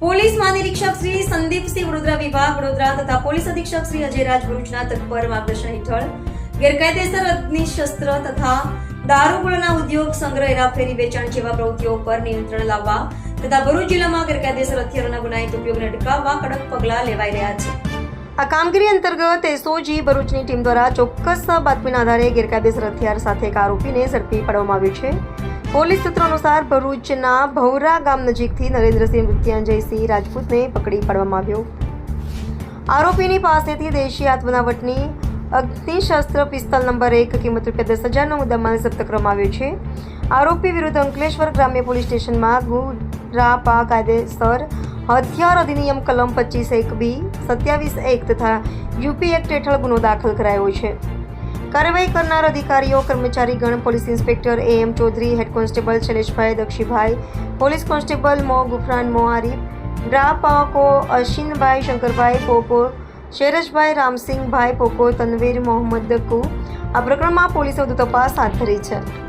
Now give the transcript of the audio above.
Police મહાનિરીક્ષક શ્રી સંદીપસિંહ વડોદરા વિભાગ વડોદરા તથા પોલીસ અધિક્ષક શ્રી અજયરાજ ભરૂચના તત્પર માર્ગદર્શન હેઠળ ગેરકાયદેસર અગ્નિશસ્ત્ર તથા દારૂગોળાના ઉદ્યોગ સંગ્રહ હેરાફેરી વેચાણ જેવા પ્રવૃત્તિઓ પર નિયંત્રણ લાવવા તથા ભરૂચ જિલ્લામાં ગેરકાયદેસર હથિયારોના ગુનાહિત ઉપયોગને અટકાવવા કડક પગલાં લેવાઈ રહ્યા છે. આ કામગીરી અંતર્ગત એસઓજી ભરૂચની ટીમ દ્વારા ચોક્કસ બાતમીના આધારે ગેરકાયદેસર હથિયાર સાથે એક આરોપીને ઝડપી પાડવામાં આવ્યો છે. પોલીસ સૂત્રો અનુસાર ભરૂચના ભૌરા ગામ નજીકથી નરેન્દ્રસિંહ મૃત્યુંજયસિંહ રાજપૂતને પકડી પાડવામાં આવ્યો. આરોપીની પાસેથી દેશી હાથ બનાવટની અગ્નિશસ્ત્ર પિસ્તલ નંબર એક, કિંમત રૂપિયા દસ હજારનો મુદ્દામાલ જપ્ત કરવામાં આવ્યો છે. આરોપી વિરુદ્ધ અંકલેશ્વર ગ્રામ્ય પોલીસ સ્ટેશનમાં ગુરાપા કાયદેસર હથિયાર અધિનિયમ કલમ પચીસ એક બી, સત્યાવીસ એક તથા યુપી એક્ટ હેઠળ ગુનો દાખલ કરાયો છે. કાર્યવાહી કરનાર અધિકારીઓ કર્મચારીગણ police inspector A M Chaudhary, head constable Shaileshbhai Dakshibhai, police constable Mo Gufran Mo Arif ડ્રાપાકો Ashwinbhai Shankarbhai પોપો શેરજભાઈ રામસિંહભાઈ પોકો તનવીર મોહમ્મદ દક્કુ આ પ્રકરણમાં પોલીસે વધુ તપાસ હાથ ધરી છે.